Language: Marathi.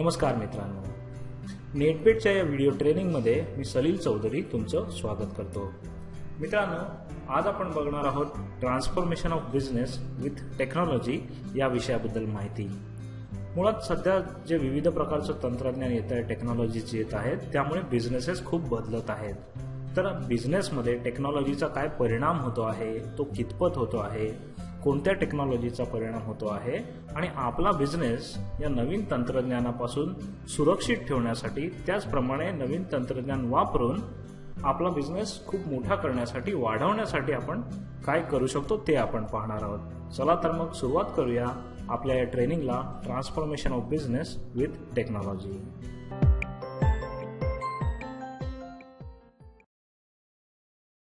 नमस्कार मित्रांनो. नेटपेटच्या या व्हिडिओ ट्रेनिंगमध्ये मी सलील चौधरी तुमचं स्वागत करतो. मित्रांनो आज आपण बघणार आहोत transformation of business with technology या विषयाबद्दल माहिती. मुळात सध्या जे विविध प्रकारचं तंत्रज्ञान येत आहे टेक्नॉलॉजीज येत आहेत त्यामुळे बिझनेसेस खूप बदलत आहेत. तर बिझनेसमध्ये टेक्नॉलॉजीचा काय परिणाम होतो आहे तो कितपत होतो आहे कोणत्या टेक्नॉलॉजीचा परिणाम होतो आहे आणि आपला बिझनेस या नवीन तंत्रज्ञानापासून सुरक्षित ठेवण्यासाठी त्याचप्रमाणे नवीन तंत्रज्ञान वापरून आपला बिझनेस खूप मोठा करण्यासाठी वाढवण्यासाठी आपण काय करू शकतो ते आपण पाहणार आहोत. चला तर मग सुरुवात करूया आपल्या या ट्रेनिंगला transformation of business with technology